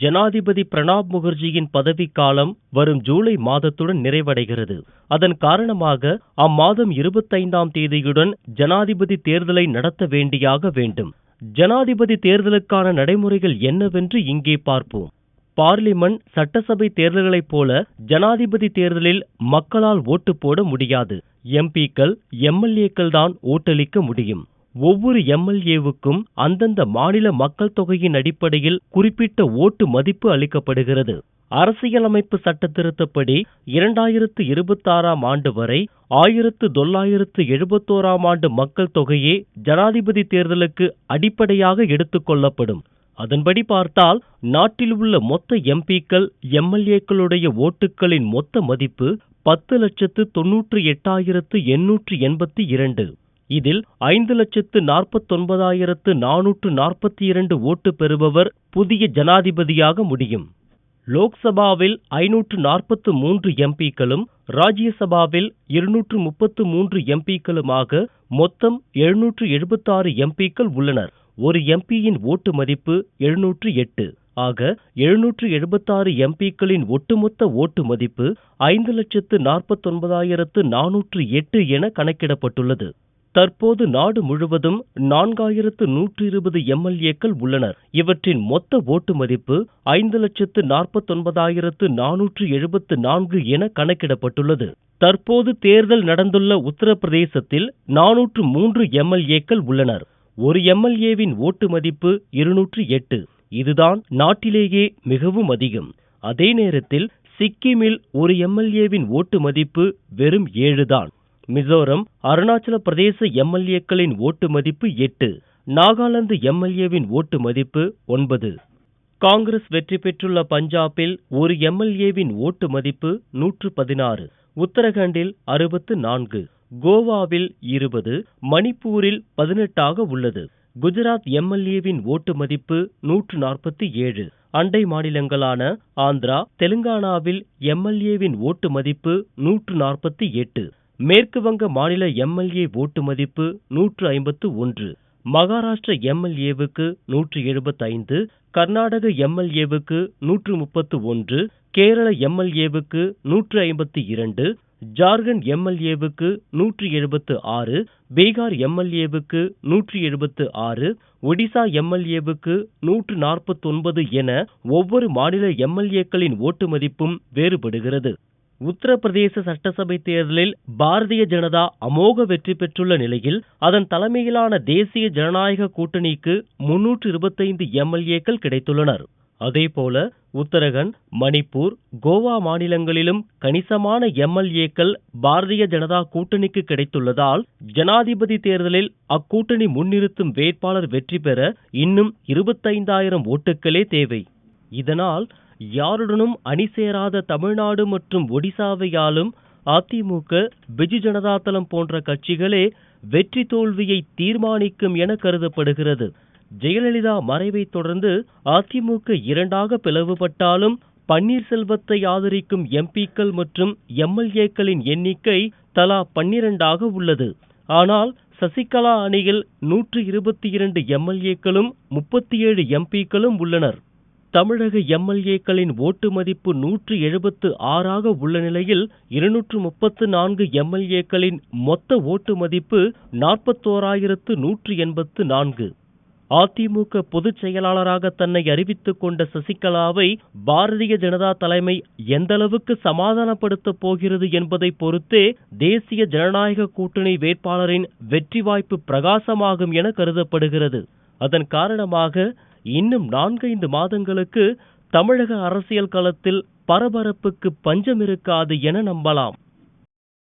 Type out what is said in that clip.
ஜனாதிபதி பிரணாப் முகர்ஜியின் பதவிக்காலம் வரும் ஜூலை மாதத்துடன் நிறைவடைகிறது. அதன் காரணமாக அம்மாதம் இருபத்தைந்தாம் தேதியுடன் ஜனாதிபதி தேர்தலை நடத்த வேண்டியாக வேண்டும். ஜனாதிபதி தேர்தலுக்கான நடைமுறைகள் என்னவென்று இங்கே பார்ப்போம். பார்லிமென்ட் சட்டசபை தேர்தல்களைப் போல ஜனாதிபதி தேர்தலில் மக்களால் ஓட்டு போட முடியாது. எம்பிக்கள் எம்எல்ஏக்கள் தான் ஓட்டளிக்க முடியும். ஒவ்வொரு எம்எல்ஏவுக்கும் அந்தந்த மாநில மக்கள் தொகையின் அடிப்படையில் குறிப்பிட்ட ஓட்டு மதிப்பு அளிக்கப்படுகிறது. அரசியலமைப்பு சட்ட திருத்தப்படி இரண்டாயிரத்து இருபத்தாறாம் ஆண்டு வரை ஆயிரத்து தொள்ளாயிரத்து எழுபத்தோராம் ஆண்டு மக்கள் தொகையே ஜனாதிபதி தேர்தலுக்கு அடிப்படையாக எடுத்துக் கொள்ளப்படும். அதன்படி பார்த்தால் நாட்டில் உள்ள மொத்த எம்பிக்கள் எம்எல்ஏக்களுடைய ஓட்டுகளின் மொத்த மதிப்பு பத்து லட்சத்து தொன்னூற்று எட்டாயிரத்து எண்ணூற்று எண்பத்தி இரண்டு. இதில் ஐந்து லட்சத்து நாற்பத்தொன்பதாயிரத்து நானூற்று நாற்பத்தி இரண்டு ஓட்டு பெறுபவர் புதிய ஜனாதிபதியாக முடியும். லோக்சபாவில் ஐநூற்று நாற்பத்து மூன்று எம்பிக்களும் ராஜ்யசபாவில் இருநூற்று முப்பத்து மூன்று எம்பிக்களுமாக மொத்தம் எழுநூற்று எழுபத்தாறு எம்பிக்கள் உள்ளனர். ஒரு எம்பியின் ஓட்டு மதிப்பு எழுநூற்று எட்டு. ஆக எழுநூற்று எழுபத்தாறு எம்பிக்களின் ஒட்டுமொத்த ஓட்டு மதிப்பு ஐந்து லட்சத்து நாற்பத்தொன்பதாயிரத்து நானூற்று எட்டு என கணக்கிடப்பட்டுள்ளது. தற்போது நாடு முழுவதும் நான்காயிரத்து நூற்றி இருபது எம்எல்ஏக்கள் உள்ளனர். இவற்றின் மொத்த ஓட்டு மதிப்பு ஐந்து லட்சத்து நாற்பத்தொன்பதாயிரத்து நானூற்று எழுபத்து நான்கு என கணக்கிடப்பட்டுள்ளது. தற்போது தேர்தல் நடந்துள்ள உத்தரப்பிரதேசத்தில் நானூற்று மூன்று எம்எல்ஏக்கள் உள்ளனர். ஒரு எம்எல்ஏவின் ஓட்டு மதிப்பு இருநூற்று எட்டு. இதுதான் நாட்டிலேயே மிகவும் அதிகம். அதே நேரத்தில் சிக்கிமில் ஒரு எம்எல்ஏவின் ஓட்டு மதிப்பு வெறும் ஏழுதான் மிசோரம் அருணாச்சல பிரதேச எம்எல்ஏக்களின் ஓட்டு மதிப்பு எட்டு நாகாலாந்து எம்எல்ஏவின் ஓட்டு மதிப்பு ஒன்பது. காங்கிரஸ் வெற்றி பெற்றுள்ள பஞ்சாபில் ஒரு எம்எல்ஏவின் ஓட்டு மதிப்பு நூற்று பதினாறு உத்தரகண்டில் அறுபத்து நான்கு கோவாவில் இருபது மணிப்பூரில் பதினெட்டாக உள்ளது. குஜராத் எம்எல்ஏவின் ஓட்டு மதிப்பு நூற்று நாற்பத்தி ஏழு. அண்டை மாநிலங்களான ஆந்திரா தெலுங்கானாவில் எம்எல்ஏவின் ஓட்டு மதிப்பு நூற்று நாற்பத்தி எட்டு. மேற்கு வங்க மாநில எம்எல்ஏ ஓட்டு மதிப்பு நூற்று ஐம்பத்து ஒன்று. மகாராஷ்டிர எம்எல்ஏவுக்கு நூற்று எழுபத்தைந்து. கர்நாடக எம்எல்ஏவுக்கு நூற்று முப்பத்து ஒன்று. கேரள எம்எல்ஏவுக்கு நூற்று ஐம்பத்தி இரண்டு. ஜார்க்கண்ட் எம்எல்ஏவுக்கு நூற்று எழுபத்து ஆறு. பீகார் எம்எல்ஏவுக்கு நூற்று எழுபத்து ஆறு. ஒடிசா எம்எல்ஏவுக்கு நூற்று நாற்பத்தொன்பது என ஒவ்வொரு மாநில எம்எல்ஏக்களின் ஓட்டு மதிப்பும் வேறுபடுகிறது. உத்தரப்பிரதேச சட்டசபை தேர்தலில் பாரதிய ஜனதா அமோக வெற்றி பெற்றுள்ள நிலையில் அதன் தலைமையிலான தேசிய ஜனநாயக கூட்டணிக்கு முன்னூற்று இருபத்தைந்து எம்எல்ஏக்கள் கிடைத்துள்ளனர். அதேபோல உத்தரகண்ட் மணிப்பூர் கோவா மாநிலங்களிலும் கணிசமான எம்எல்ஏக்கள் பாரதிய ஜனதா கூட்டணிக்கு கிடைத்துள்ளதால் ஜனாதிபதி தேர்தலில் அக்கூட்டணி முன்னிறுத்தும் வேட்பாளர் வெற்றி பெற இன்னும் இருபத்தைந்தாயிரம் ஓட்டுகளே தேவை. இதனால் யாருடனும் அணி சேராத தமிழ்நாடு மற்றும் ஒடிசாவை ஆளும் அதிமுக பிஜு ஜனதாதளம் போன்ற கட்சிகளே வெற்றி தோல்வியை தீர்மானிக்கும் என கருதப்படுகிறது. ஜெயலலிதா மறைவைத் தொடர்ந்து அதிமுக இரண்டாக பிளவுபட்டாலும் பன்னீர்செல்வத்தை ஆதரிக்கும் எம்பிக்கள் மற்றும் எம்எல்ஏக்களின் எண்ணிக்கை தலா பன்னிரண்டாக உள்ளது. ஆனால் சசிகலா அணியில் நூற்று இருபத்தி இரண்டு எம்எல்ஏக்களும் முப்பத்தி ஏழு எம்பிக்களும் உள்ளனர். தமிழக எம்எல்ஏக்களின் ஓட்டு மதிப்பு நூற்று எழுபத்து ஆறாக உள்ள நிலையில் இருநூற்று முப்பத்து நான்கு எம்எல்ஏக்களின் மொத்த ஓட்டு மதிப்பு நாற்பத்தோராயிரத்து நூற்று எண்பத்து நான்கு. அதிமுக பொதுச் செயலாளராக தன்னை அறிவித்துக் கொண்ட சசிகலாவை பாரதிய ஜனதா தலைமை எந்தளவுக்கு சமாதானப்படுத்தப் போகிறது என்பதை பொறுத்தே தேசிய ஜனநாயக கூட்டணி வேட்பாளரின் வெற்றி வாய்ப்பு பிரகாசமாகும் என கருதப்படுகிறது. அதன் காரணமாக இன்னும் நான்கைந்து மாதங்களுக்கு தமிழக அரசியல் களத்தில் பரபரப்புக்கு பஞ்சம் இருக்காது என நம்பலாம்.